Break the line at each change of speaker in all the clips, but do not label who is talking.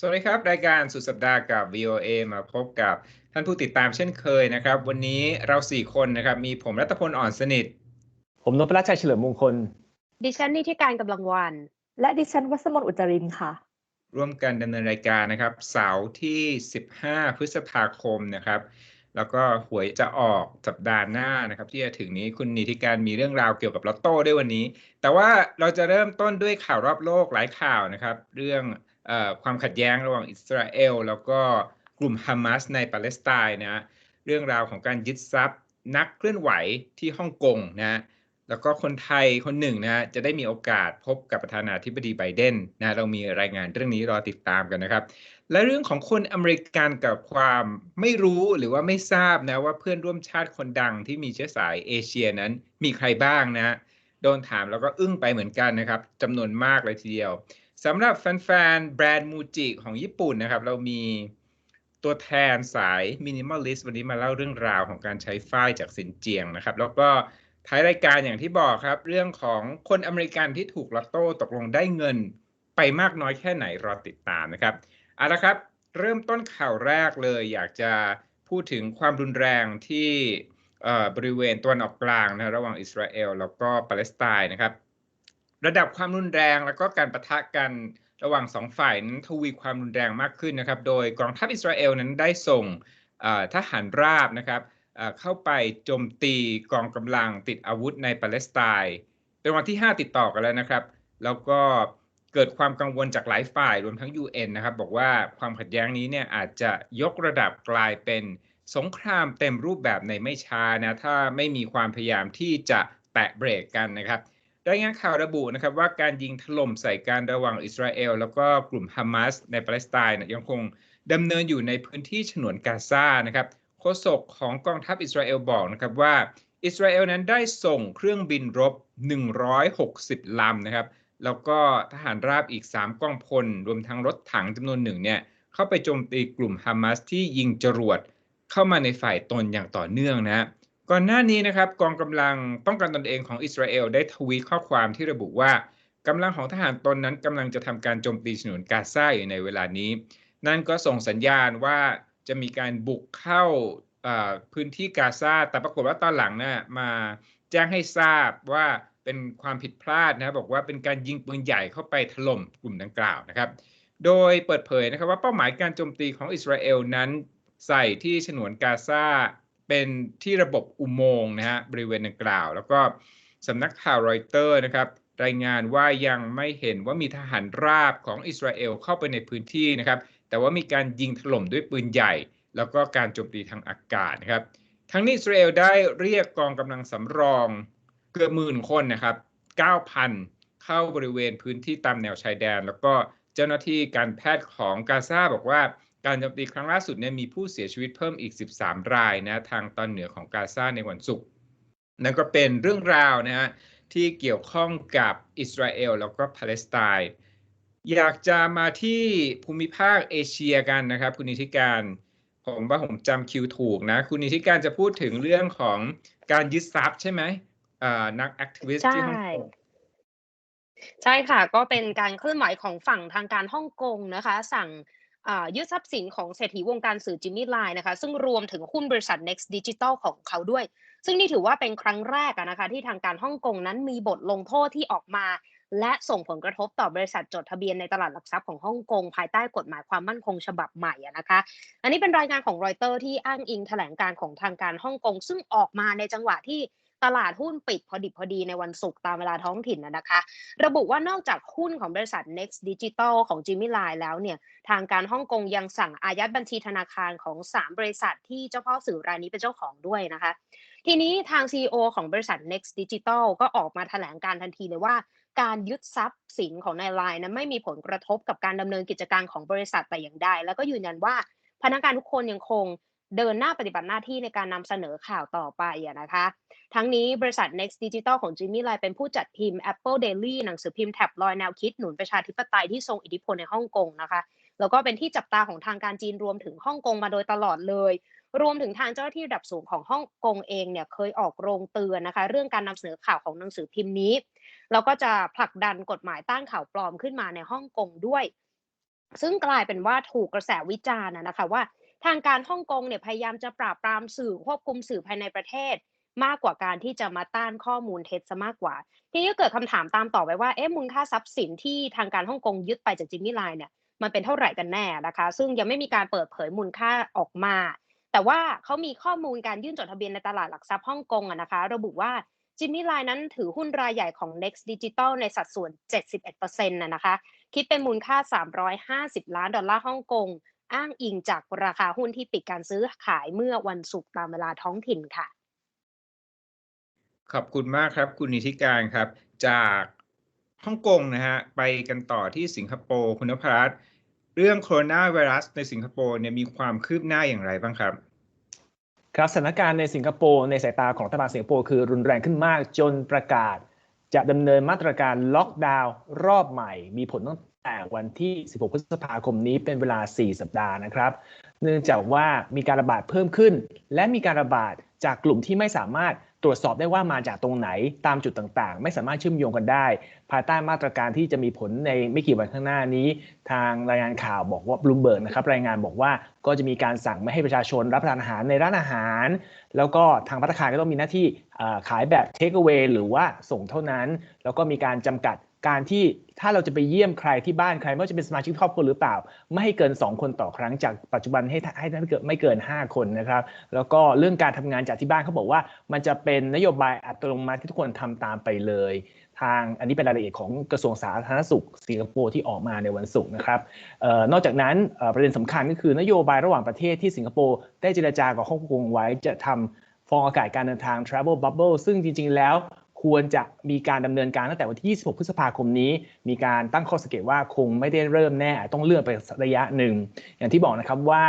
สวัสดีครับ รายการสุดสัปดาห์กับ VOA มาพบกับท่านผู้ติดตามเช่นเคยนะครับ วันนี้เราสี่คนนะครับ มีผมรัตพลอ่อนสนิท
ผมนพรัชชัยเฉลิมมงคล
ดิฉันนิติการกำลังวัน
และดิฉันวัสมนต์อุจรินทร์ค่ะ
ร่วมกันดำเนินรายการนะครับ เสาร์ที่ 15 พฤษภาคมนะครับ แล้วก็หวยจะออกสัปดาห์หน้านะครับ ที่จะถึงนี้คุณนิติการมีเรื่องราวเกี่ยวกับลอตโต้ด้วยวันนี้ แต่ว่าเราจะเริ่มต้นด้วยข่าวรอบโลกหลายข่าวนะครับ เรื่องเออ ความขัดแย้งระหว่างอิสราเอล แล้วก็กลุ่มฮามาสในปาเลสไตน์นะเรื่องราวของการยึดทรัพย์นักเคลื่อนไหวที่ฮ่องกงนะแล้วก็คนไทยคนหนึ่งนะจะได้มีโอกาสพบกับประธานาธิบดีไบเดนนะเรามีรายงานเรื่องนี้รอติดตามกันนะครับ และเรื่องของคนอเมริกันกับความไม่รู้หรือว่าไม่ทราบนะว่าเพื่อนร่วมชาติคนดังที่มีเชื้อสายเอเชียนั้นมีใครบ้างนะโดนถามแล้วก็อึ้งไปเหมือนกันนะครับจำนวนมากเลยทีเดียว สำหรับแฟนๆ แบรนด์มูจิของญี่ปุ่นนะครับ เรามีตัวแทนสายมินิมอลลิสต์วันนี้มาเล่าเรื่องราวของการใช้ฝ้ายจากสินเจียงนะครับ แล้วก็ท้ายรายการอย่างที่บอกครับ เรื่องของคนอเมริกันที่ถูกลอตโต้ตกลงได้เงินไปมากน้อยแค่ไหนรอติดตามนะครับเอาละครับ เริ่มต้นข่าวแรกเลย อยากจะพูดถึงความรุนแรงที่บริเวณตะวันออกกลางนะระหว่างอิสราเอลแล้วก็ปาเลสไตน์นะครับ ระดับความรุนแรงแล้วก็การประทะกันระหว่างสองฝ่ายนั้นทวีความรุนแรงมากขึ้นนะครับ โดยกองทัพอิสราเอลนั้นได้ส่งทหารราบนะครับเข้าไปโจมตีกองกำลังติดอาวุธในปาเลสไตน์เป็นวันที่ 5 ติดต่อกันแล้วนะครับ แล้วก็เกิดความกังวลจากหลายฝ่ายรวมทั้ง UN นะครับ บอกว่าความขัดแย้งนี้เนี่ยอาจจะยกระดับกลายเป็นสงครามเต็มรูปแบบในไม่ช้านะ ถ้าไม่มีความพยายามที่จะแตะเบรกกันนะครับ รายงานข่าวระบุนะครับว่าการยิงถล่มใส่การระหว่างอิสราเอล แล้วก็กลุ่มฮามาสในปาเลสไตน์ยังคงดำเนินอยู่ในพื้นที่ฉนวนกาซานะครับโฆษกของกองทัพอิสราเอลบอกนะครับว่าอิสราเอลนั้นได้ส่งเครื่องบินรบ 160 ลำนะครับ แล้วก็ทหารราบอีก 3กองพล รวมทั้งรถถังจำนวนหนึ่งเนี่ยเข้าไปโจมตีกลุ่มฮามาสที่ยิงจรวดเข้ามาในฝ่ายตนอย่างต่อเนื่องนะ ก่อนหน้านี้นะครับกองกำลังป้องกันตนเองของอิสราเอลได้ทวีตข้อความที่ระบุว่ากำลังของทหารตนนั้นกำลังจะทำการโจมตีฉนวนกาซาอยู่ในเวลานี้ นั่นก็ส่งสัญญาณว่าจะมีการบุกเข้าพื้นที่กาซาแต่ปรากฏว่าตอนหลังนะ่ะมาแจ้งให้ทราบว่าเป็นความผิดพลาดนะบอกว่าเป็นการยิงปืนใหญ่เข้าไปถล่มกลุ่มดังกล่าวนะครับ โดยเปิดเผยนะครับว่าเป้าหมายการโจมตีของอิสราเอลนั้นใส่ที่ฉนวนกาซา เป็นที่ระบบอุโมงค์นะฮะบริเวณดังกล่าว แล้วก็สำนักข่าวรอยเตอร์นะครับรายงานว่ายังไม่เห็นว่ามีทหารราบของอิสราเอลเข้าไปในพื้นที่นะครับ แต่ว่ามีการยิงถล่มด้วยปืนใหญ่ แล้วก็การโจมตีทางอากาศนะครับ ทั้งนี้อิสราเอลได้เรียกกองกำลังสำรองเกือบหมื่นคนนะครับ 9,000 เข้าบริเวณพื้นที่ตามแนวชายแดน แล้วก็เจ้าหน้าที่การแพทย์ของกาซาบอกว่า การโจมตีครั้งล่าสุดเนี่ยมีผู้เสียชีวิตเพิ่มอีก 13 รายนะทางตอนเหนือของกาซาในวันศุกร์นั่นก็เป็นเรื่องราวนะฮะที่เกี่ยวข้องกับอิสราเอลแล้วก็ปาเลสไตน์อยากจะมาที่ภูมิภาคเอเชียกันนะครับ คุณนิติการ ผมว่าผมจำคิวถูกนะ คุณนิติการจะพูดถึงเรื่องของการยึดทรัพย์ใช่ไหมนักแอคทิวิสต์ที่ฮ่องกง
ใช่ค่ะ ก็เป็นการเคลื่อนไหวของฝั่งทางการฮ่องกงนะคะ สั่ง ยึดทรัพย์สินของเศรษฐีวงการสื่อจิมมี่ไลน์นะคะซึ่งรวมถึงหุ้นบริษัท Next Digital ของเขาด้วย ซึ่งนี่ถือว่าเป็นครั้งแรกนะคะที่ทางการฮ่องกงนั้นมีบทลงโทษที่ออกมา และส่งผลกระทบต่อบริษัทจดทะเบียนในตลาดหลักทรัพย์ของฮ่องกงภายใต้กฎหมายความมั่นคงฉบับใหม่นะคะ อันนี้เป็นรายงานของรอยเตอร์ที่อ้างอิงแถลงการของทางการฮ่องกงซึ่งออกมาในจังหวะที่ ตลาดหุ้นปิดพอดิบพอดีในวันศุกร์ตามเวลาท้องถิ่นนะคะ ระบุว่านอกจากหุ้นของบริษัท Next Digital ของ Jimmy Line แล้วเนี่ยทางการฮ่องกงยังสั่งอายัดบัญชีธนาคารของ 3 บริษัทที่เจ้าพ่อสื่อรายนี้เป็นเจ้าของด้วยนะคะ ทีนี้ทาง CEO ของบริษัท Next Digital ก็ออกมาแถลงการทันทีเลยว่าการยึดทรัพย์สินของนายไลน์นั้นไม่มีผลกระทบกับการดำเนินกิจการของบริษัทแต่อย่างใด แล้วก็ยืนยันว่าพนักงานทุกคนยังคง เดินหน้าปฏิบัติหน้าที่ในการนำเสนอข่าวต่อไปนะคะ ทั้งนี้บริษัท Next Digital ของ Jimmy Lai เป็นผู้จัดพิมพ์ Apple Daily หนังสือพิมพ์แท็บลอยแนวคิดหนุนประชาธิปไตยที่ทรงอิทธิพลในฮ่องกงนะคะแล้วก็เป็นที่จับตาของทางการจีนรวมถึงฮ่องกงมาโดยตลอดเลย รวมถึงทางเจ้าหน้าที่ระดับสูงของฮ่องกงเองเนี่ยเคยออกโรงเตือนนะคะ เรื่องการนำเสนอข่าวของหนังสือพิมพ์นี้ แล้วก็จะผลักดันกฎหมายต้านข่าวปลอมขึ้นมาในฮ่องกงด้วย ซึ่งกลายเป็นว่าถูกกระแสวิจารณ์นะคะว่า ทางการฮ่องกงเนี่ยพยายามจะปราบปรามสื่อควบคุมสื่อภายในประเทศ มากกว่าการที่จะมาต้านข้อมูลเท็จซะมากกว่า ทีนี้ก็เกิดคำถามตามต่อไปว่าเอ๊ะมูลค่าทรัพย์สินที่ทางการฮ่องกงยึดไปจากจิมมี่ไลน์เนี่ยมันเป็นเท่าไหร่กันแน่นะคะ ซึ่งยังไม่มีการเปิดเผยมูลค่าออกมา แต่ว่าเขามีข้อมูลการยื่นจดทะเบียนในตลาดหลักทรัพย์ฮ่องกงอะนะคะ ระบุว่าจิมมี่ไลน์นั้นถือหุ้นรายใหญ่ของ Next Digital ในสัดส่วน 71%นะนะคะ คิดเป็นมูลค่า 350 ล้านดอลลาร์ฮ่องกง อ้างอิงจากราคาหุ้นที่ปิดการซื้อขายเมื่อวันศุกร์ตามเวลาท้องถิ่นค่ะ
ขอบคุณมากครับ คุณนิติการครับ จากฮ่องกงนะฮะไปกันต่อที่สิงคโปร์คุณนพรัตน์เรื่องโคโรนาไวรัสในสิงคโปร์เนี่ยมีความคืบหน้าอย่างไรบ้างครับ
ครับสถานการณ์ในสิงคโปร์ในสายตาของรัฐบาลสิงคโปร์คือรุนแรงขึ้นมากจนประกาศ จะดำเนินมาตรการล็อกดาวน์รอบใหม่ มีผลตั้ง แต่วันที่ 16 พฤษภาคมนี้เป็นเวลา 4 สัปดาห์นะครับ เนื่องจากว่ามีการระบาดเพิ่มขึ้น และมีการระบาดจากกลุ่มที่ไม่สามารถตรวจสอบได้ว่ามาจากตรงไหนตามจุดต่างๆ ไม่สามารถเชื่อมโยงกันได้ ภายใต้มาตรการที่จะมีผลในไม่กี่วันข้างหน้านี้ ทางรายงานข่าวบอกว่าบลูเบิร์กนะครับรายงานบอกว่าก็จะมีการสั่งไม่ให้ประชาชนรับประทานอาหารในร้านอาหาร แล้วก็ทางพัตตาคารก็ต้องมีหน้าที่ขายแบบเทคเอา a y หรือว่าส่งเท่านั้น แล้วก็มีการจำกัด การที่ถ้าเราจะไปเยี่ยมใครที่บ้านใครไม่ว่าจะเป็นสมาชิกครอบครัวหรือเปล่า ไม่ให้เกิน 2 คนต่อครั้งจากปัจจุบันให้ให้ไม่เกินไม่เกิน 5 คนนะครับ แล้วก็เรื่องการทำงานจากที่บ้านเขาบอกว่า มันจะเป็นนโยบายอัตโนมัติที่ทุกคนทำตามไปเลย ทางอันนี้เป็นรายละเอียดของกระทรวงสาธารณสุขสิงคโปร์ที่ออกมาในวันศุกร์นะครับออนอกจากนั้นประเด็นสำคัญก็คือนโยบายระหว่างประเทศที่สิงคโปร์ได้เจรจากับฮ่องกงไว้จะทำฟองอากาศการเดินทาง travel bubble ซึ่งจริง ๆ แล้ว ควรจะมีการดำเนินการตั้งแต่วันที่ 26 พฤษภาคมนี้ มีการตั้งข้อสังเกตว่าคงไม่ได้เริ่มแน่ ต้องเลื่อนไประยะหนึ่ง อย่างที่บอกนะครับว่า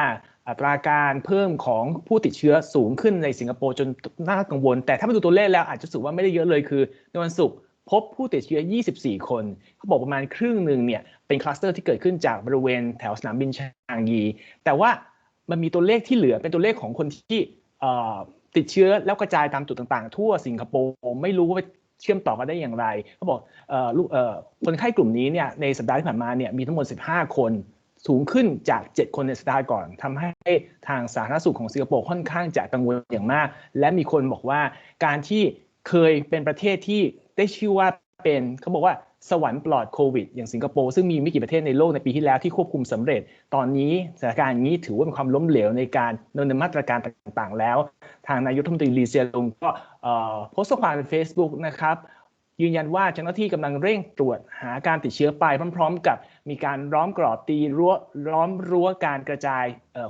อัตราการเพิ่มของผู้ติดเชื้อสูงขึ้นในสิงคโปร์จนน่ากังวล แต่ถ้ามาดูตัวเลขแล้วอาจจะสูงว่าไม่ได้เยอะเลยคือในวันศุกร์พบผู้ติดเชื้อ 24 คน เขาบอกประมาณครึ่งหนึ่งเนี่ยเป็นคลัสเตอร์ที่เกิดขึ้นจากบริเวณแถวสนามบินชางยี แต่ว่ามันมีตัวเลขที่เหลือเป็นตัวเลขของคนที่ ติดเชื้อแล้วกระจายตามจุดต่างๆ ทั่วสิงคโปร์ไม่รู้ว่าเชื่อมต่อกันได้อย่างไรเขาบอกลูกคนไข้กลุ่มนี้เนี่ยในสัปดาห์ที่ผ่านมาเนี่ยมีทั้งหมด 15 คนสูงขึ้นจาก 7 คนในสัปดาห์ก่อนทำให้ทางสาธารณสุขของสิงคโปร์ค่อนข้างจะกังวลอย่างมาก และมีคนบอกว่าการที่เคยเป็นประเทศที่ได้ชื่อว่าเป็นเขาบอกว่า สวรรค์ปลอดโควิด อย่างสิงคโปร์ซึ่งมีไม่กี่ประเทศในโลกในปีที่แล้วที่ควบคุมสำเร็จ ตอนนี้สถานการณ์นี้ถือว่าเป็นความล้มเหลวในการดำเนินมาตรการต่างๆ แล้ว ทางนายกรัฐมนตรีลีเซียลงก็โพสต์ข้อความใน Facebook นะครับ ยืนยันว่าเจ้าหน้าที่กำลังเร่งตรวจหาการติดเชื้อไปพร้อม ๆ กับมีการล้อมกรอบตีรั้วล้อมรั้วการกระจาย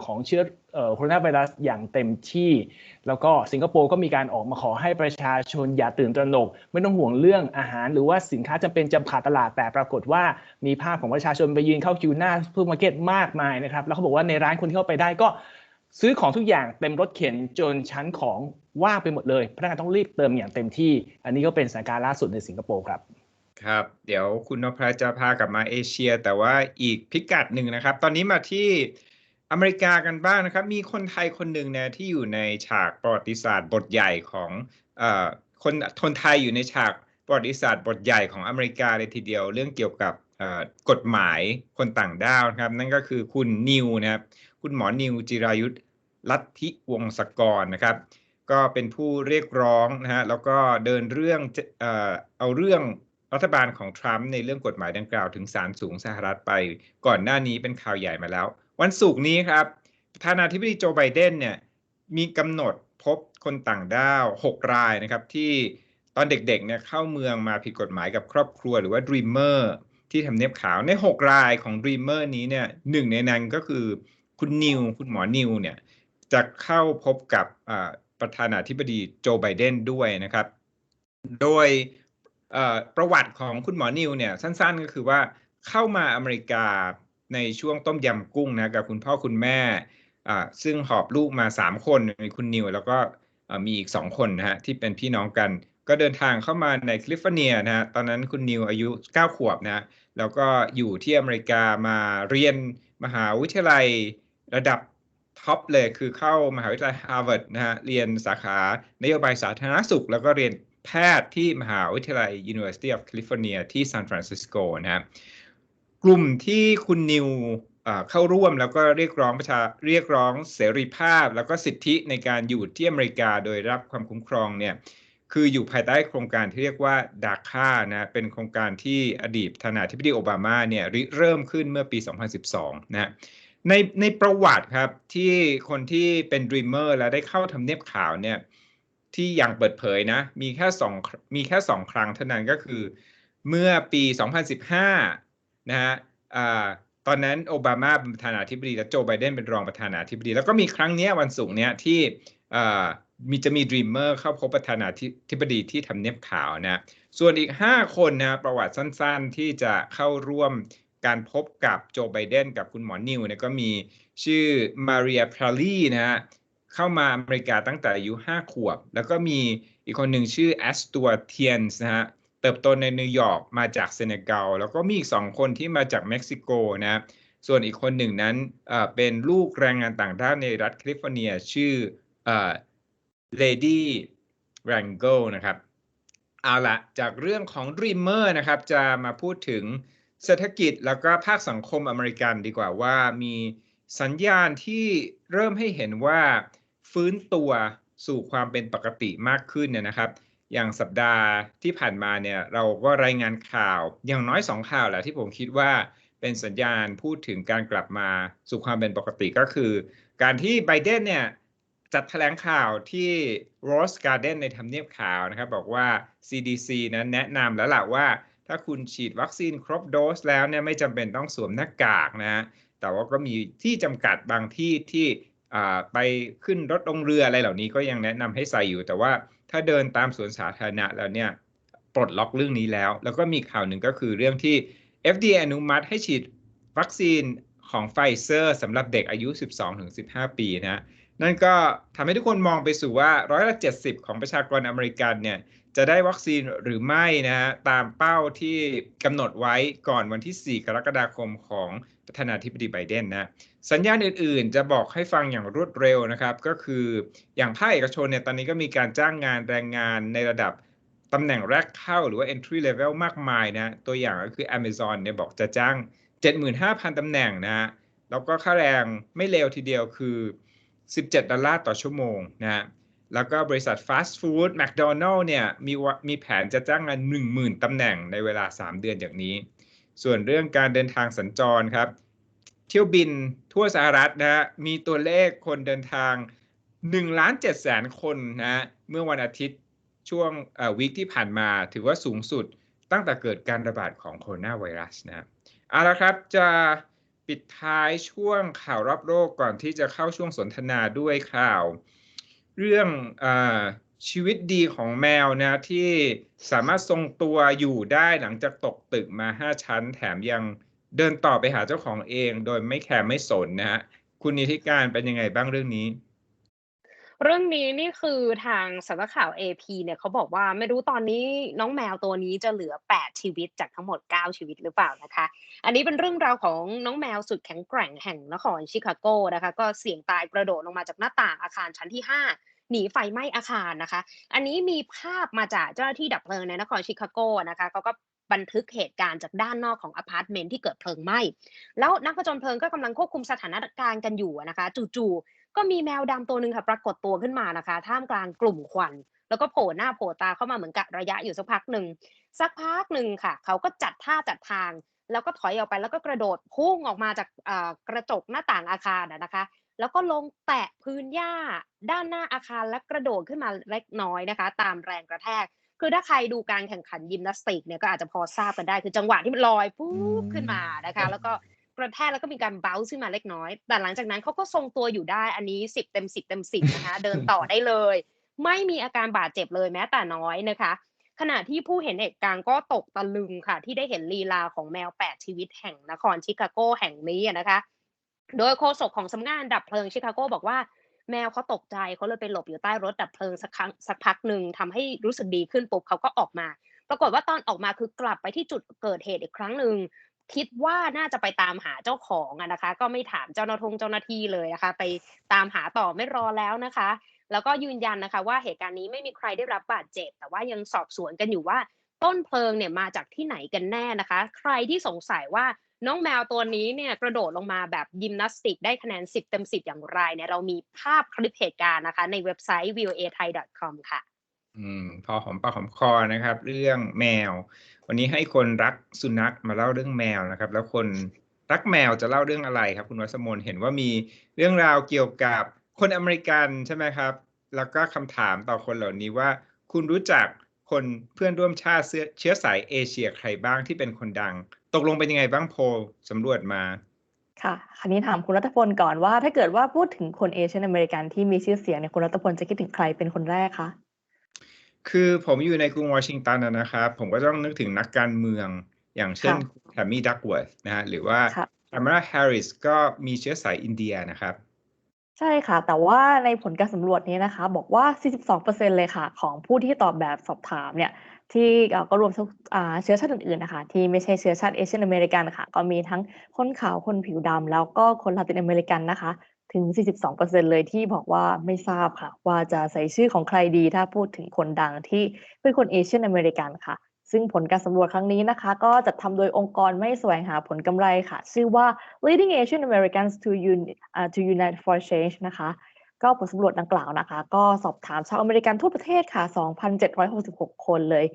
ของเชื้อโคโรนาไวรัสอย่างเต็มที่ แล้วก็สิงคโปร์ก็มีการออกมาขอให้ประชาชนอย่าตื่นตระหนก ไม่ต้องห่วงเรื่องอาหาร หรือว่าสินค้าจำเป็นจำขาดตลาดแต่ปรากฏว่ามีภาพของประชาชนไปยืนเข้าคิวหน้าซูเปอร์มาร์เก็ตมากมายนะครับ แล้วเขาบอกว่าในร้านคนที่เข้าไปได้ก็ ซื้อของทุกอย่างเต็มรถเข็นจนชั้นของว่างไปหมดเลยพนักงานต้องรีบเติมอย่างเต็มที่ อันนี้ก็เป็นสถานการณ์ล่าสุดในสิงคโปร์ครับ
ครับ เดี๋ยวคุณนพรัจะพากลับมาเอเชีย แต่ว่าอีกพิกัดหนึ่งนะครับ ตอนนี้มาที่อเมริกากันบ้างนะครับ มีคนไทยคนหนึ่งนะที่อยู่ในฉากประวัติศาสตร์บทใหญ่ของอคนคนไทยอยู่ในฉากประวัติศาสตร์บทใหญ่ของอเมริกาเลยทีเดียว เรื่องเกี่ยวกับกฎหมายคนต่างด้าวนะครับ นั่นก็คือคุณนิวนะครับ คุณหมอนิวจิรายุทธลัทธิวงศกรนะครับ ก็เป็นผู้เรียกร้องนะฮะแล้วก็เดินเรื่องเอ่อเอาเรื่องรัฐบาลของทรัมป์ในเรื่องกฎหมายดังกล่าวถึงศาลสูงสหรัฐไป ก่อนหน้านี้เป็นข่าวใหญ่มาแล้ว วันศุกร์นี้ครับประธานาธิบดีโจไบเดนเนี่ยมีกำหนดพบคนต่างด้าว 6 รายนะครับที่ตอนเด็กๆเนี่ยเข้าเมืองมาผิดกฎหมายกับครอบครัวหรือว่า Dreamer ที่ทำเนียบขาวใน 6 รายของ Dreamer นี้เนี่ยหนึ่งในนั้นก็คือ คุณนิว คุณหมอนิวเนี่ยจะเข้าพบกับประธานาธิบดีโจไบเดนด้วยนะครับ โดยประวัติของคุณหมอนิวเนี่ยสั้นๆก็คือว่าเข้ามาอเมริกาในช่วงต้มยำกุ้งนะกับคุณพ่อคุณแม่ซึ่งหอบลูกมา 3 คนมีคุณนิว แล้วก็มีอีก 2 คนนะฮะที่เป็นพี่น้องกัน ก็เดินทางเข้ามาในแคลิฟอร์เนียนะฮะตอนนั้นคุณนิวอายุ 9 ขวบนะแล้วก็อยู่ที่อเมริกามาเรียนมหาวิทยาลัย ระดับท็อปเลยคือเข้ามหาวิทยาลัยฮาร์วาร์ดนะฮะเรียนสาขานโยบายสาธารณสุข แล้วก็เรียนแพทย์ที่มหาวิทยาลัย University of California ที่ซานฟรานซิสโกนะครับกลุ่มที่คุณนิวเข้าร่วมแล้วก็เรียกร้องประชาเรียกร้องเสรีภาพ แล้วก็สิทธิในการอยู่ที่อเมริกาโดยรับความคุ้มครองเนี่ยคืออยู่ภายใต้โครงการที่เรียกว่าดาค่านะเป็นโครงการที่อดีตประธานาธิบดีโอบามาเนี่ยริเริ่มขึ้นเมื่อปี 2012 นะ ในในประวัติครับที่คนที่เป็น dreamer แล้วได้เข้าทำเนียบขาวเนี่ยที่อยังเปิดเผยนะ มีแค่สองมีแค่สองครั้งเท่านั้นก็คือ เมื่อปี 2015 นะฮะอ่าตอนนั้นโอบามาเป็นประธานาธิบดี และโจไบเดนเป็นรองประธานาธิบดี แล้วก็มีครั้งเนี้ยวันศุกร์เนี้ยที่อ่ามีจะมีด r ีมเมอร์เข้าพบประธานาธิบดีที่ทำเนียบขาวนะ ส่วนอีก 5 คนนะประวัติสั้นๆที่จะเข้าร่วม การพบกับโจไบเดนกับคุณหมอนิวเนี่ยก็มีชื่อมาเรียพราลีนะฮะเข้ามาอเมริกาตั้งแต่อายุ 5 ขวบ แล้วก็มีอีกคนหนึ่งชื่อแอสตัวเทียนส์นะฮะเติบโตในนิวยอร์กมาจากเซเนกัลแล้วก็มีอีก2คนที่มาจากเม็กซิโกนะส่วนอีกคนหนึ่งนั้นเป็นลูกแรงงานต่างด้าวในรัฐแคลิฟอร์เนียชื่อเอ่อ Lady r a n g l นะครับเอาละจากเรื่องของ Dreamer นะครับ จะมาพูดถึง เศรษฐกิจแล้วก็ภาคสังคมอเมริกันดีกว่าว่ามีสัญญาณที่เริ่มให้เห็นว่าฟื้นตัวสู่ความเป็นปกติมากขึ้นเนี่ยนะครับ อย่างสัปดาห์ที่ผ่านมาเนี่ยเราก็รายงานข่าวอย่างน้อยสองข่าวแหละที่ผมคิดว่าเป็นสัญญาณพูดถึงการกลับมาสู่ความเป็นปกติก็คือ การที่ไบเดนเนี่ยจัดแถลงข่าวที่ Rose Garden ในทำเนียบขาวนะครับ บอกว่า CDC นั้นแนะนำแล้วล่ะว่า ถ้าคุณฉีดวัคซีนครบโดสแล้วเนี่ยไม่จำเป็นต้องสวมหน้ากากนะฮะแต่ว่าก็มีที่จำกัดบางที่ที่ไปขึ้นรถลงเรืออะไรเหล่านี้ก็ยังแนะนำให้ใส่อยู่ แต่ว่าถ้าเดินตามสวนสาธารณะแล้วเนี่ยปลดล็อกเรื่องนี้แล้ว แล้วก็มีข่าวหนึ่งก็คือเรื่องที่ FDA อนุมัติให้ฉีดวัคซีนของไฟเซอร์สำหรับเด็กอายุ 12-15 ปีนะนั่นก็ทำให้ทุกคนมองไปสู่ว่าร้อยละ70 ของประชากรอเมริกันเนี่ย จะได้วัคซีนหรือไม่นะฮะตามเป้าที่กำหนดไว้ก่อนวันที่ 4 กรกฎาคมของประธานาธิบดีไบเดนนะสัญญาณอื่นๆ จะบอกให้ฟังอย่างรวดเร็วนะครับ ก็คืออย่างภาคเอกชนเนี่ยตอนนี้ก็มีการจ้างงานแรงงานในระดับตำแหน่งแรกเข้าหรือว่า entry level มากมายนะ ตัวอย่างก็คือ Amazon เนี่ยบอกจะจ้าง 75,000 ตำแหน่งนะ แล้วก็ค่าแรงไม่เลวทีเดียวคือ 17 ดอลลาร์ต่อชั่วโมงนะ แล้วก็บริษัทฟาสต์ฟู้ดแมคโดนัลล์เนี่ยมีมีแผนจะจ้างงาน10,000ตำแหน่งในเวลา 3 เดือนอย่างนี้ ส่วนเรื่องการเดินทางสัญจรครับ เที่ยวบินทั่วสหรัฐนะฮะมีตัวเลขคนเดินทาง1ล้าน7แสนคนนะฮะเมื่อวันอาทิตย์ช่วงวีคที่ผ่านมาถือว่าสูงสุดตั้งแต่เกิดการระบาดของโคโรนาไวรัสนะเอาละครับจะปิดท้ายช่วงข่าวรอบโลกก่อนที่จะเข้าช่วงสนทนาด้วยข่าว เรื่องอชีวิตดีของแมวนะที่สามารถทรงตัวอยู่ได้หลังจากตกตึกมา 5 ชั้น แถมยังเดินต่อไปหาเจ้าของเอง โดยไม่แคร์ไม่สนนะฮะคุณนิติการเป็นยังไงบ้างเรื่องนี้
เรื่องนี้นี่คือทางสำนักข่าว AP เนี่ยเขาบอกว่าไม่รู้ตอนนี้น้องแมวตัวนี้จะเหลือ 8 ชีวิตจากทั้งหมด 9 ชีวิตหรือเปล่านะคะ อันนี้เป็นเรื่องราวของน้องแมวสุดแข็งแกร่งแห่งนครชิคาโกนะคะ ก็เสี่ยงตายกระโดดลงมาจากหน้าต่างอาคารชั้นที่ 5หนีไฟไหม้อาคารนะคะ อันนี้มีภาพมาจากเจ้าหน้าที่ดับเพลิงในนครชิคาโกนะคะเขาก็บันทึกเหตุการณ์จากด้านนอกของอพาร์ตเมนต์ที่เกิดเพลิงไหม้ แล้วนักผจญเพลิงก็กำลังควบคุมสถานการณ์กันอยู่นะคะ จู่ๆ ก็มีแมวดำตัวหนึ่งค่ะ ปรากฏตัวขึ้นมานะคะ ท่ามกลางกลุ่มควัน แล้วก็โผล่หน้าโผล่ตาเข้ามาเหมือนกับระยะอยู่สักพักหนึ่งสักพักหนึ่งค่ะ เขาก็จัดท่าจัดทาง แล้วก็ถอยออกไปแล้วก็กระโดดพุ่งออกมาจากกระจกหน้าต่างอาคารนะคะ แล้วก็ลงแตะพื้นหญ้าด้านหน้าอาคารและกระโดดขึ้นมาเล็กน้อยนะคะ ตามแรงกระแทกคือถ้าใครดูการแข่งขันยิมนาสติกเนี่ยก็อาจจะพอทราบกันได้คือจังหวะที่มันลอยปุ๊บขึ้นมานะคะ แล้วก็ กระแทกแล้วก็มีการเบ้าขึ้นมาเล็กน้อย แต่หลังจากนั้นเขาก็ทรงตัวอยู่ได้อันนี้สิบเต็มสิบเต็มสิบนะคะ เดินต่อได้เลย ไม่มีอาการบาดเจ็บเลยแม้แต่น้อยนะคะ ขณะที่ผู้เห็นเหตุการณ์ก็ตกตะลึงค่ะ ที่ได้เห็นลีลาของแมวแปดชีวิตแห่งนครชิคาโกแห่งนี้นะคะ โดยโฆษกของสำนักงานดับเพลิงชิคาโกบอกว่าแมวเขาตกใจเขาเลยไปหลบอยู่ใต้รถดับเพลิงสักครั้งสักพักหนึ่งทำให้รู้สึกดีขึ้นปุ๊บเขาก็ออกมา ปรากฏว่าตอนออกมาคือกลับไปที่จุดเกิดเหตุอีกครั้งหนึ่ง คิดว่าน่าจะไปตามหาเจ้าของอะนะคะ ก็ไม่ถามเจ้าหน้าทงเจ้าหน้าที่เลยนะคะ ไปตามหาต่อไม่รอแล้วนะคะ แล้วก็ยืนยันนะคะ ว่าเหตุการณ์นี้ไม่มีใครได้รับบาดเจ็บ แต่ว่ายังสอบสวนกันอยู่ว่า ต้นเพลิงเนี่ยมาจากที่ไหนกันแน่นะคะ ใครที่สงสัยว่าน้องแมวตัวนี้เนี่ยกระโดดลงมาแบบยิมนาสติกได้คะแนน 10 เต็ม 10 อย่างไรเนี่ยเรามีภาพคลิปเหตุการณ์นะคะ ในเว็บไซต์ voa thai com ค่ะ
อืม พอหอมปากหอมคอนะครับ เรื่องแมว วันนี้ให้คนรักสุนัขมาเล่าเรื่องแมวนะครับ แล้วคนรักแมวจะเล่าเรื่องอะไรครับ คุณวัสมนเห็นว่ามีเรื่องราวเกี่ยวกับคนอเมริกันใช่ไหมครับ แล้วก็คำถามต่อคนเหล่านี้ว่า คุณรู้จักคนเพื่อนร่วมชาติเชื้อสายเอเชียใครบ้างที่เป็นคนดัง ตกลงเป็นยังไงบ้างโพลสำรวจมา
ค่ะคราวนี้ถามคุณรัตพลก่อนว่า ถ้าเกิดว่าพูดถึงคนเอเชียนอเมริกันที่มีชื่อเสียงเนี่ยคุณรัตพลจะคิดถึงใครเป็นคนแรกคะ
คือผมอยู่ในกรุงวอชิงตันนะนะครับ ผมก็ต้องนึกถึงนักการเมือง อย่างเช่น
ค่ะ
แทมมี่ดักเวิร์ธนะฮะหรือว่า
ค่ะ
คามาราแฮร์ริสก็มีเชื้อสายอินเดียนะครับ
ใช่ค่ะ แต่ว่าในผลการสำรวจนี้นะคะ บอกว่า 42%เลยค่ะ ของผู้ที่ตอบแบบสอบถามเนี่ยที่เอ่อก็รวมทุกอ่าเชื้อชาติอื่นๆนะคะ ที่ไม่ใช่เชื้อชาติเอเชียนอเมริกันค่ะ ก็มีทั้งคนขาวคนผิวดำแล้วก็คนลาตินอเมริกันนะคะ ถึง 42%เลยที่บอกว่าไม่ทราบค่ะ ว่าจะใส่ชื่อของใครดีถ้าพูดถึงคนดังที่เป็นคนเอเชียนอเมริกันค่ะ ซึ่งผลการสำรวจครั้งนี้นะคะ ก็จัดทำโดยองค์กรไม่แสวงหาผลกำไรค่ะ ชื่อว่า Leading Asian Americans to, Un- อ่า to Unite for Change นะคะ ก็ผลสำรวจดังกล่าวนะคะ ก็สอบถามชาวอเมริกันทั่วประเทศค่ะ 2,766 คนเลย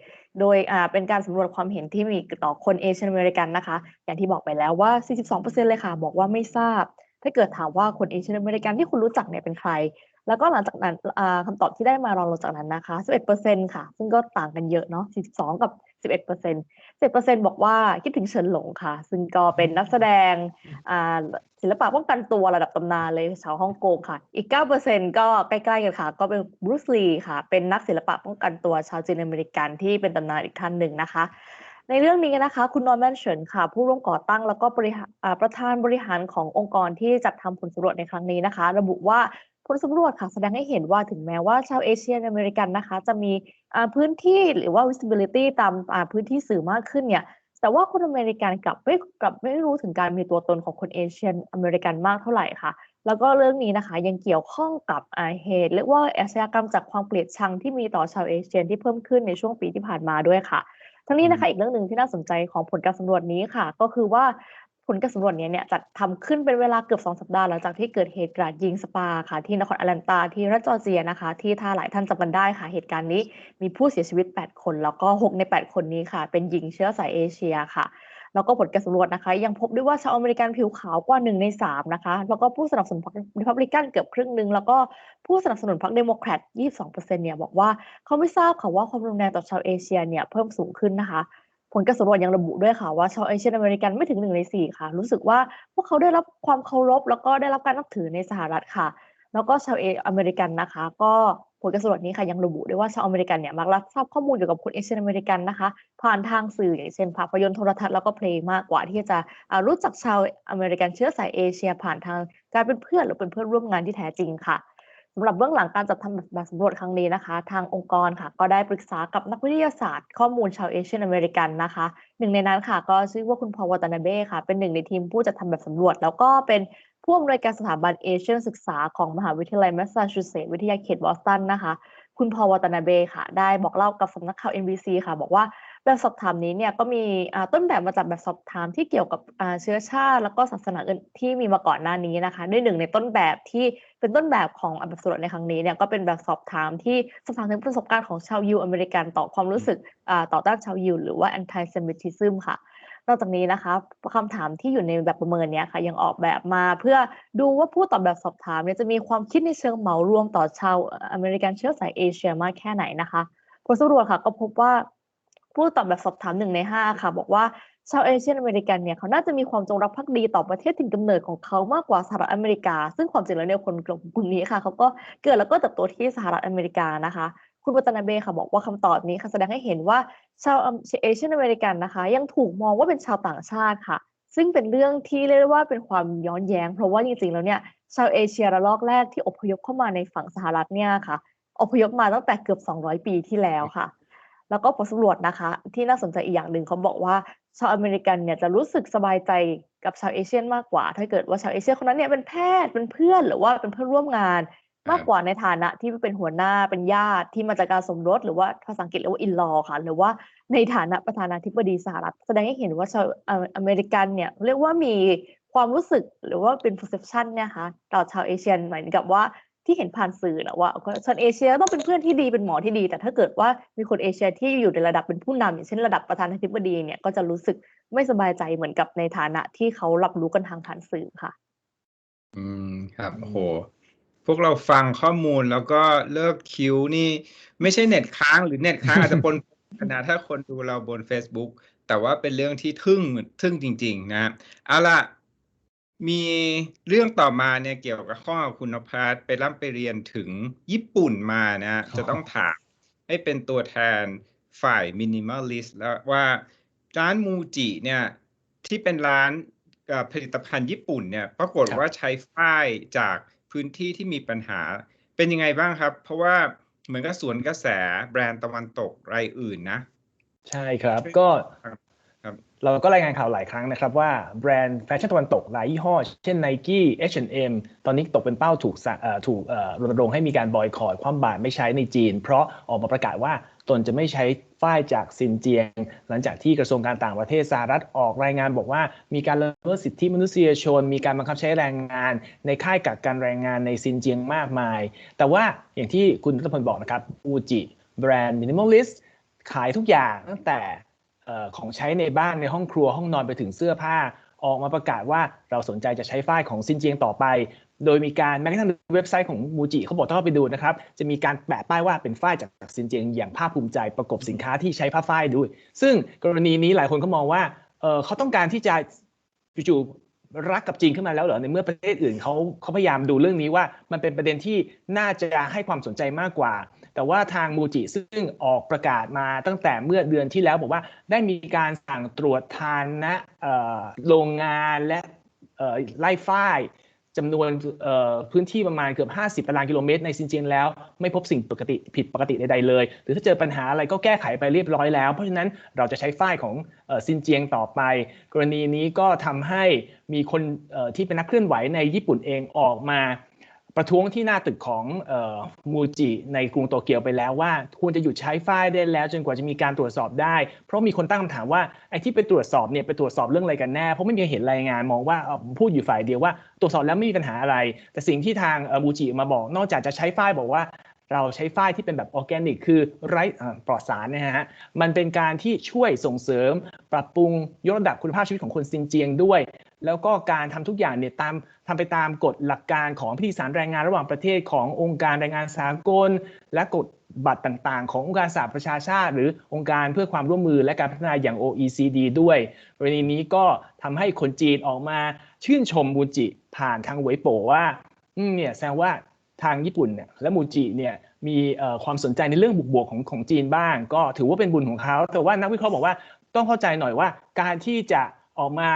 โดยเป็นการสำรวจความเห็นที่มีต่อคนเอเชียนอเมริกันนะคะ อย่างที่บอกไปแล้วว่า 42%เลยค่ะ บอกว่าไม่ทราบ ถ้าเกิดถามว่าคนเอเชียนอเมริกันที่คุณรู้จักเนี่ยเป็นใคร แล้วก็หลังจากนั้นอ่าคำตอบที่ได้มารองลงจากนั้นนะคะ 11%ค่ะ ซึ่งก็ต่างกันเยอะเนาะ 42 กับ 11% 11%บอกว่าคิดถึงเฉินหลงค่ะ ซึ่งก็เป็นนักแสดงอ่าศิลปะป้องกันตัวระดับตำนานเลยชาวฮ่องกงค่ะ อีก 9%ก็ใกล้ๆกันค่ะ ก็เป็นบรูซลีค่ะ เป็นนักศิลปะป้องกันตัวชาวจีนอเมริกันที่เป็นตำนานอีกท่านหนึ่งนะคะ ในเรื่องนี้นะคะ คุณนอร์แมนเฉินค่ะ ผู้ร่วมก่อตั้งแล้วก็บริหารอ่าประธานบริหารขององค์กรที่จัดทำผลสำรวจในครั้งนี้นะคะ ระบุว่าผลสำรวจค่ะ แสดงให้เห็นว่าถึงแม้ว่าชาวเอเชียอเมริกันนะคะ จะมีพื้นที่หรือว่า visibility ตามพื้นที่สื่อมากขึ้นเนี่ยแต่ว่าคนอเมริกันกลับไม่กลับไม่รู้ถึงการมีตัวตนของคนเอเชียอเมริกันมากเท่าไหร่ค่ะ แล้วก็เรื่องนี้นะคะยังเกี่ยวข้องกับเหตุเรียกว่าอาชญากรรมจากความเกลียดชังที่มีต่อชาวเอเชียที่เพิ่มขึ้นในช่วงปีที่ผ่านมาด้วยค่ะ ทั้งนี้นะคะอีกเรื่องหนึ่งที่น่าสนใจของผลการสำรวจนี้ค่ะ ก็คือว่าผลการสำรวจเนี้เนี่ยจัดทำขึ้นเป็นเวลาเกือบสองสัปดาห์หลังจากที่เกิดเหตุกราดยิงสปาค่ะ ที่นครแอตแลนตาที่รัฐจอร์เจียนะคะ ที่ถ้าหลายท่านจำกันได้ค่ะ เหตุการณ์นี้มีผู้เสียชีวิต 8 คน แล้วก็ 6 ใน 8 คนนี้ค่ะ เป็นหญิงเชื้อสายเอเชียค่ะ แล้วก็ผลการสำรวจนะคะ ยังพบด้วยว่าชาวอเมริกันผิวขาวกว่า1ใน3นะคะแล้วก็ผู้สนับสนุนพรรคริพับลิกันเกือบครึ่งหนึ่งแล้วก็ผู้สนับสนุนพรรคเดโมแครต22%เนี่ยบอกว่าเขาไม่ทราบค่ะว่าความรุนแรงต่อชาวเอเชียเนี่ยเพิ่มสูงขึ้นนะคะผลการสำรวจยังระบุด้วยค่ะว่าชาวเอเชียนอเมริกันไม่ถึงหนึ่งในสี่ค่ะ รู้สึกว่าพวกเขาได้รับความเคารพ แล้วก็ได้รับการนับถือในสหรัฐค่ะ แล้วก็ชาวเออเมริกันนะคะ ก็ ผลการสำรวจนี้ค่ะยังระบุด้วยว่าชาวอเมริกันเนี่ยมักรับทราบข้อมูลเกี่ยวกับคนเอเชียอเมริกันนะคะ ผ่านทางสื่ออย่างเช่นภาพยนตร์โทรทัศน์แล้วก็เพลงมากกว่าที่จะรู้จักชาวอเมริกันเชื้อสายเอเชีย ผ่านทางการเป็นเพื่อนหรือเป็นเพื่อนร่วมงานที่แท้จริงค่ะสำหรับเบื้องหลังการจัดทำแบบสำรวจครั้งนี้นะคะ ทางองค์กรค่ะ ก็ได้ปรึกษากับนักวิทยาศาสตร์ข้อมูลชาวเอเชียอเมริกันนะคะ หนึ่งในนั้นค่ะ ก็ชื่อว่าคุณพอวัตนาเบ้ค่ะ เป็นหนึ่งในทีมผู้จัดทำแบบสำรวจ แล้วก็เป็น ผู้อำนวยการสถาบันเอเชียนศึกษาของมหาวิทยาลัยแมสซาชูเซตส์วิทยาเขตบอสตันนะคะ คุณพอวัตนาเบค่ะ ได้บอกเล่ากับสำนักข่าว NBC ค่ะ บอกว่าแบบสอบถามนี้เนี่ยก็มีต้นแบบมาจากแบบสอบถามที่เกี่ยวกับเชื้อชาติ แล้วก็ศาสนาอื่นที่มีมาก่อนหน้านี้นะคะด้วยหนึ่งในต้นแบบที่เป็นต้นแบบของแบบสำรวจในครั้งนี้เนี่ยก็เป็นแบบสอบถามที่สอบถามถึงประสบการณ์ของชาวยิวอเมริกันต่อความรู้สึกต่อต้านชาวยิวหรือว่า anti Semitism ค่ะ นอกจากนี้นะคะคำถามที่อยู่ในแบบประเมินเนี้ยค่ะ ยังออกแบบมาเพื่อดูว่าผู้ตอบแบบสอบถามเนี่ยจะมีความคิดในเชิงเหมารวมต่อชาวอเมริกันเชื้อสายเอเชียมากแค่ไหนนะคะผลสำรวจค่ะก็พบว่าผู้ตอบแบบสอบถามหนึ่งในห้าค่ะ บอกว่าชาวเอเชียอเมริกันเนี่ยเขาน่าจะมีความจงรักภักดีต่อประเทศถิ่นกำเนิดของเขามากกว่าสหรัฐอเมริกา ซึ่งความจริงแล้วเนี่ยคนกลุ่มกลุ่มนี้ค่ะเขาก็เกิดแล้วก็เติบโตที่สหรัฐอเมริกานะคะ คุณวัตนาเบค่ะบอกว่าคำตอบนี้ค่ะแสดงให้เห็นว่าชาวเอเชียนอเมริกันนะคะ ยังถูกมองว่าเป็นชาวต่างชาติค่ะ ซึ่งเป็นเรื่องที่เรียกว่าเป็นความย้อนแย้ง เพราะว่าจริงๆแล้วเนี่ยชาวเอเชียระลอกแรกที่อพยพเข้ามาในฝั่งสหรัฐเนี่ยค่ะ อพยพมาตั้งแต่เกือบ 200 ปีที่แล้วค่ะ แล้วก็ผลสำรวจนะคะ ที่น่าสนใจอีกอย่างหนึ่งเขาบอกว่าชาวอเมริกันเนี่ยจะรู้สึกสบายใจกับชาวเอเชียนมากกว่า ถ้าเกิดว่าชาวเอเชียคนนั้นเนี่ยเป็นแพทย์เป็นเพื่อนหรือว่าเป็นเพื่อนร่วมงาน มากกว่าในฐานะที่เป็นหัวหน้าเป็นญาติที่มาจากการสมรสหรือว่าภาษาอังกฤษเรียกว่าอินลอค่ะ หรือว่าในฐานะประธานาธิบดีสหรัฐ แสดงให้เห็นว่าชาวอเมริกันเนี่ยเรียกว่ามีความรู้สึกหรือว่าเป็น perception เนี่ยค่ะต่อชาวเอเชียเหมือนกับว่าที่เห็นผ่านสื่อนะว่าชนเอเชียต้องเป็นเพื่อนที่ดีเป็นหมอที่ดี แต่ถ้าเกิดว่ามีคนเอเชียที่อยู่ในระดับเป็นผู้นำอย่างเช่นระดับประธานาธิบดีเนี่ยก็จะรู้สึกไม่สบายใจเหมือนกับในฐานะที่เขารับรู้กันทางผ่านสื่อค่ะ
อืมครับโห พวกเราฟังข้อมูลแล้วก็เลิกคิวนี่ ไม่ใช่เน็ตค้างหรือเน็ตค้างอาจจะปนนะถ้าคนดูเราบน Facebook แต่ว่าเป็นเรื่องที่ทึ่งทึ่งจริง ๆ นะเอาล่ะมีเรื่องต่อมาเนี่ยเกี่ยวกับข้อคุณนภัสไปร่ำไปเรียนถึงญี่ปุ่นมานะจะต้องถามให้เป็นตัวแทนฝ่ายมินิมอลลิสต์แล้วว่าร้านมูจิเนี่ยที่เป็นร้านเอ่อผลิตภัณฑ์ญี่ปุ่นเนี่ยปรากฏ
ครับ
ว่าใช้ฝ้ายจาก พื้นที่ที่มีปัญหาเป็นยังไงบ้างครับ เพราะว่าเหมือนกับสวนกระแสแบรนด์ตะวันตกรายอื่นนะ
ใช่ครับก็
ครับครับ
เราก็รายงานข่าวหลายครั้งนะครับว่าแบรนด์แฟชั่นตะวันตกหลายยี่ห้อ เช่น Nike H&M ตอนนี้ตกเป็นเป้าถูกสั่งเอ่อถูกเอ่อรณรงค์ให้มีการบอยคอรความบาตรไม่ใช้ในจีน เพราะออกมาประกาศว่า ตนจะไม่ใช้ฝ้ายจากซินเจียง หลังจากที่กระทรวงการต่างประเทศสหรัฐออกรายงานบอกว่า มีการละเมิดสิทธิมนุษยชน มีการบังคับใช้แรงงาน ในค่ายกักกันแรงงานในซินเจียงมากมาย แต่ว่าอย่างที่คุณรัตพลบอกนะครับอูจิแบรนด์มินิมอลลิสต์ขายทุกอย่างตั้งแต่ของใช้ในบ้านในห้องครัวห้องนอนไปถึงเสื้อผ้าออกมาประกาศว่าเราสนใจจะใช้ฝ้ายของซินเจียงต่อไป โดยมีการแม้กระทั่งเว็บไซต์ของมูจิเขาบอกถ้าเข้าไปดูนะครับ จะมีการแปะป้ายว่าเป็นฝ้ายจากซินเจียงอย่างภาคภูมิใจประกบสินค้าที่ใช้ผ้าฝ้ายด้วย ซึ่งกรณีนี้หลายคนก็มองว่าเเขาต้องการที่จะจู่ๆรักกับจีนขึ้นมาแล้วเหรอในเมื่อประเทศอื่นเขาเขาพยายามดูเรื่องนี้ว่ามันเป็นประเด็นที่น่าจะให้ความสนใจมากกว่า แต่ว่าทางมูจิซึ่งออกประกาศมาตั้งแต่เมื่อเดือนที่แล้วบอกว่าได้มีการสั่งตรวจทานนะโรงงานและไล่ฝ้าย จำนวนพื้นที่ประมาณเกือบ 50 ตารางกิโลเมตรในซินเจียงแล้ว ไม่พบสิ่งปกติผิดปกติใดๆเลย หรือถ้าเจอปัญหาอะไรก็แก้ไขไปเรียบร้อยแล้ว เพราะฉะนั้นเราจะใช้ฝ้ายของซินเจียงต่อไป กรณีนี้ก็ทำให้มีคนที่เป็นนักเคลื่อนไหวในญี่ปุ่นเองออกมา ประท้วงที่หน้าตึกของออมูจิในกรุงโตเกียวไปแล้วว่า ควรจะหยุดใช้ฝ้ายได้แล้ว จนกว่าจะมีการตรวจสอบได้ เพราะมีคนตั้งคำถามว่าไอ้ที่ไปตรวจสอบเนี่ยไปตรวจสอบเรื่องอะไรกันแน่เพราะไม่มีเห็นรายงานมองว่าพูดอยู่ฝ่ายเดียวว่า ตรวจสอบแล้วไม่มีปัญหาอะไร แต่สิ่งที่ทางมูจิมาบอกนอกจากจะใช้ฝ้ายบอกว่า เราใช้ฝ้ายที่เป็นแบบออร์แกนิก คือไร้อ่ปลอดสารนะฮะ มันเป็นการที่ช่วยส่งเสริม ปรับปรุงยกระดับคุณภาพชีวิตของคนซินเจียงด้วย แล้วก็การทำทุกอย่างเนี่ยตามทำไปตามกฎหลักการของพิธีสารแรงงานระหว่างประเทศขององค์การแรงงานสากล และกฎบัตรต่างๆ ขององค์การสหประชาชาติ หรือองค์การเพื่อความร่วมมือและการพัฒนาอย่าง OECD ด้วยกรณีนี้ก็ทำให้คนจีนออกมาชื่นชมมูจิผ่านทางเวยโปว่าเนี่ยแสดงว่า ทางญี่ปุ่นเนี่ยและมูจิเนี่ยมีความสนใจในเรื่องบวกของของจีนบ้าง ก็ถือว่าเป็นบุญของเขาแต่ว่านักวิเคราะห์บอกว่าต้องเข้าใจหน่อยว่าการที่จะออกมา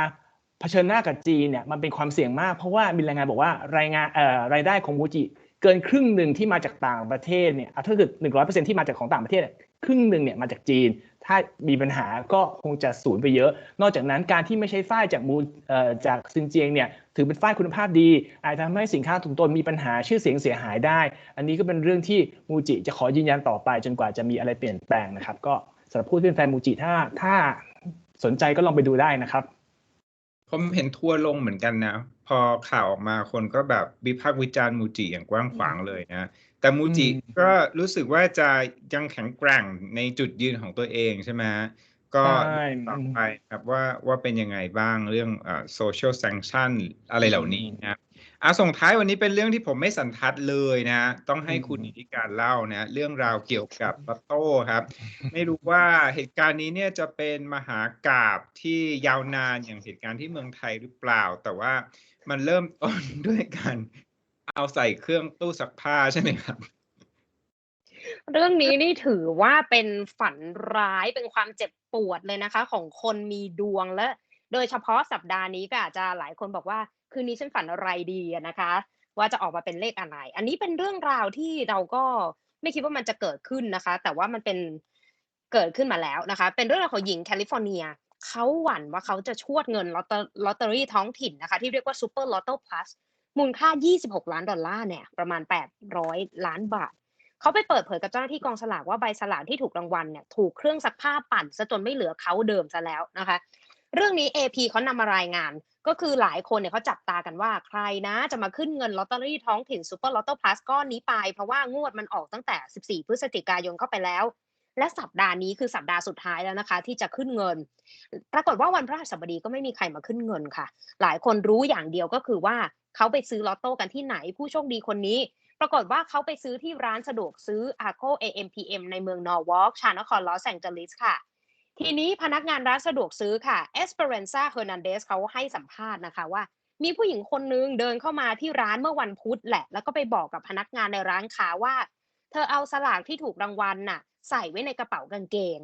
เผชิญหน้ากับจีนเนี่ยมันเป็นความเสี่ยงมากเพราะว่ามีรายงานบอกว่ารายงานรายได้ของมูจิเกินครึ่งหนึ่งที่มาจากต่างประเทศเนี่ยถ้าเกิดหนึ่งร้อยเปอร์เซ็นที่มาจากของต่างประเทศครึ่งหนึ่งเนี่ยมาจากจีน ถ้ามีปัญหาก็คงจะสูญไปเยอะ นอกจากนั้นการที่ไม่ใช้ฝ้ายจากมูเอ่อจากซินเจียงเนี่ยถือเป็นฝ้ายคุณภาพดี อาจจะทำให้สินค้าถุงตนมีปัญหาชื่อเสียงเสียหายได้ อันนี้ก็เป็นเรื่องที่มูจิจะขอยืนยันต่อไป จนกว่าจะมีอะไรเปลี่ยนแปลงนะครับ ก็สำหรับผู้ที่เป็นแฟนมูจิถ้าถ้าสนใจก็ลองไปดูได้นะครับ
ผมเห็นทัวลงเหมือนกันนะ พอข่าวออกมาคนก็แบบวิพากษ์วิจารณ์มูจิอย่างกว้างขวางเลยนะ แต่มูจิ
อืม
ก็รู้สึกว่าจะยังแข็งแกร่งในจุดยืนของตัวเองใช่ไหมฮะก็
ใช่
ต่อไปครับว่าว่าเป็นยังไงบ้างเรื่องอ่า social sanction อะไรเหล่านี้นะอะส่งท้ายวันนี้เป็นเรื่องที่ผมไม่สันทัดเลยนะ ต้องให้คุณนิติการเล่านะ เรื่องราวเกี่ยวกับลอตโต้ครับ ไม่รู้ว่าเหตุการณ์นี้เนี่ยจะเป็นมหากาบที่ยาวนานอย่างเหตุการณ์ที่เมืองไทยหรือเปล่า แต่ว่า มันเริ่มต้นด้วยการเอาใส่เครื่องตู้ซักผ้าใช่ไหมครับ
เรื่องนี้นี่ถือว่าเป็นฝันร้ายเป็นความเจ็บปวดเลยนะคะ ของคนมีดวงและ โดยเฉพาะสัปดาห์นี้ก็อาจจะหลายคนบอกว่า คืนนี้ฉันฝันอะไรดีนะคะ ว่าจะออกมาเป็นเลขอะไร อันนี้เป็นเรื่องราวที่เราก็ไม่คิดว่ามันจะเกิดขึ้นนะคะ แต่ว่ามันเป็นเกิดขึ้นมาแล้วนะคะ เป็นเรื่องราวของหญิงแคลิฟอร์เนีย เขาหวั่นว่าเขาจะชวดเงินลอตเตอรี่ท้องถิ่นนะคะ ที่เรียกว่าซูเปอร์ลอตโต้พลัสมูลค่า 26 ล้านดอลลาร์เนี่ยประมาณ 800 ล้านบาทเขาไปเปิดเผยกับเจ้าหน้าที่กองสลากว่าใบสลากที่ถูกรางวัลเนี่ยถูกเครื่องซักผ้าปั่นซะจนไม่เหลือเขาเดิมซะแล้วนะคะ เรื่องนี้ AP เขานำมารายงาน ก็คือหลายคนเนี่ยเขาจับตากันว่าใครนะ จะมาขึ้นเงินลอตเตอรี่ท้องถิ่นซูเปอร์ลอตโต้พลัสก้อนนี้ไป เพราะว่างวดมันออกตั้งแต่ 14 พฤศจิกายนเข้าไปแล้ว และสัปดาห์นี้คือสัปดาห์สุดท้ายแล้วนะคะ ที่จะขึ้นเงิน ปรากฏว่าวันพฤหัสบดีก็ไม่มีใครมาขึ้นเงินค่ะ หลายคนรู้อย่างเดียวก็คือว่าเขาไปซื้อลอตโต้กันที่ไหนผู้โชคดีคนนี้ ปรากฏว่าเขาไปซื้อที่ร้านสะดวกซื้อ Arco AMPM ในเมืองนอร์วอล์กชานครลอสแองเจลิสค่ะทีนี้พนักงานร้านสะดวกซื้อค่ะ Esperanza Hernandez เขาให้สัมภาษณ์นะคะว่า มีผู้หญิงคนนึงเดินเข้ามาที่ร้านเมื่อวันพุธแหละ แล้วก็ไปบอกกับพนักงานในร้านค้าว่า เธอเอาสลากที่ถูกรางวัลน่ะ ใส่ไว้ในกระเป๋ากางเกง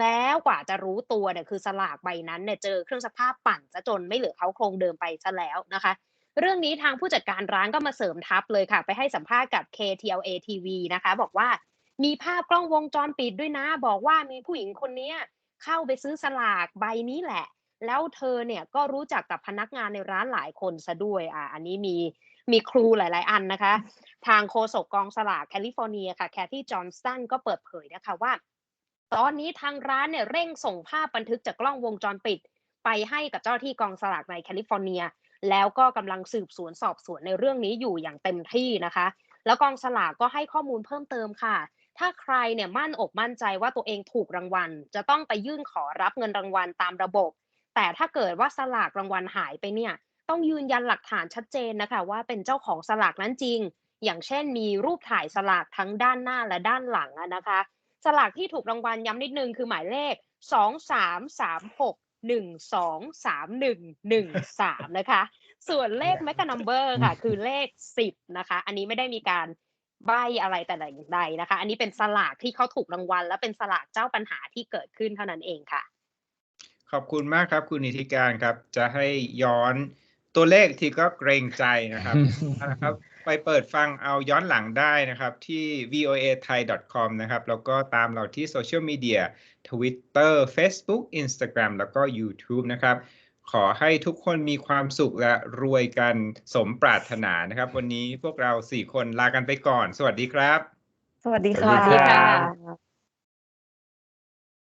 แล้วกว่าจะรู้ตัวเนี่ยคือสลากใบนั้นเนี่ยเจอเครื่องซักผ้าปั่นซะจนไม่เหลือเขาโครงเดิมไปซะแล้วนะคะ เรื่องนี้ทางผู้จัดการร้านก็มาเสริมทัพเลยค่ะ ไปให้สัมภาษณ์กับ KTLA TV นะคะ บอกว่ามีภาพกล้องวงจรปิดด้วยนะ บอกว่ามีผู้หญิงคนนี้เข้าไปซื้อสลากใบนี้แหละ แล้วเธอเนี่ยก็รู้จักกับพนักงานในร้านหลายคนซะด้วยอะอันนี้มีมีครูหลาย ๆ อันนะคะ ทางโฆษกกองสลากแคลิฟอร์เนียค่ะแคทตี้จอห์นสันก็เปิดเผยนะคะว่า ตอนนี้ทางร้านเนี่ยเร่งส่งภาพบันทึกจากกล้องวงจรปิด ไปให้กับเจ้าที่กองสลากในแคลิฟอร์เนีย แล้วก็กำลังสืบสวนสอบสวนในเรื่องนี้อยู่อย่างเต็มที่นะคะ แล้วกองสลากก็ให้ข้อมูลเพิ่มเติมค่ะ ถ้าใครเนี่ยมั่นอกมั่นใจว่าตัวเองถูกรางวัล จะต้องไปยื่นขอรับเงินรางวัลตามระบบ แต่ถ้าเกิดว่าสลากรางวัลหายไปเนี่ยต้องยืนยันหลักฐานชัดเจนนะคะ ว่าเป็นเจ้าของสลากนั้นจริง อย่างเช่นมีรูปถ่ายสลากทั้งด้านหน้าและด้านหลังอะนะคะ สลากที่ถูกรางวัลย้ำนิดนึงคือหมายเลขสองสามสามหกหนึ่งสองสามหนึ่งหนึ่งสามนะคะ ส่วนเลข m e g a number ค่ะ คือเลขสิบนะคะ อันนี้ไม่ได้มีการใบอะไรแต่อย่างใดนะคะ อันนี้เป็นสลากที่เขาถูกรางวัล และเป็นสลากเจ้าปัญหาที่เกิดขึ้นเท่านั้นเองค่ะ
ขอบคุณมากครับ คุณนิติการครับ จะให้ย้อนตัวเลขที่ก็เกรงใจนะครับนะครับ ไปเปิดฟังเอาย้อนหลังได้นะครับ ที่ voa thai com นะครับ แล้วก็ตามเราที่โซเชียลมีเดีย Twitter Facebook Instagram แล้วก็ YouTube นะครับ ขอให้ทุกคนมีความสุขและรวยกันสมปรารถนานะครับ วันนี้พวกเราสี่คนลากันไปก่อน สวัสดีครับ
สวัสดี
สวั
ค่ะ
สดีครับ
ค่ะ